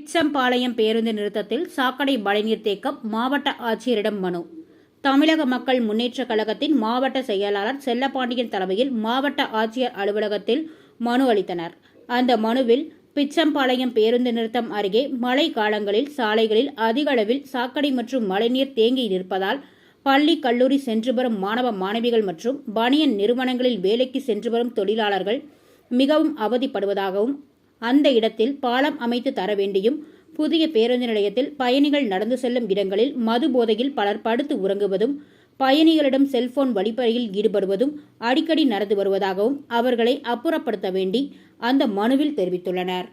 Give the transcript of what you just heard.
பிச்சம்பாளையம் பேருந்து நிறுத்தத்தில் சாக்கடை மழைநீர் தேக்கம் மாவட்ட ஆட்சியரிடம் மனு. தமிழக மக்கள் முன்னேற்றக் கழகத்தின் மாவட்ட செயலாளர் செல்லப்பாண்டியன் தலைமையில் மாவட்ட ஆட்சியர் அலுவலகத்தில் மனு அளித்தனர். அந்த மனுவில் பிச்சம்பாளையம் பேருந்து நிறுத்தம் அருகே மழை காலங்களில் சாலைகளில் அதிக அளவில் சாக்கடை மற்றும் மழைநீர் தேங்கி நிற்பதால் பள்ளி கல்லூரி சென்று வரும் மாணவ மாணவிகள் மற்றும் பனியன் நிறுவனங்களில் வேலைக்கு சென்று வரும் தொழிலாளர்கள் மிகவும் அவதிப்படுவதாகவும் அந்த இடத்தில் பாலம் அமைத்து தர வேண்டியும் புதிய பேருந்து நிலையத்தில் பயணிகள் நடந்து செல்லும் இடங்களில் மது போதையில் பலர் படுத்து உறங்குவதும் பயணிகளிடம் செல்போன் வழிப்பறையில் ஈடுபடுவதும் அடிக்கடி நடந்து வருவதாகவும் அவர்களை அப்புறப்படுத்த வேண்டி அந்த மனுவில் தெரிவித்துள்ளனர்.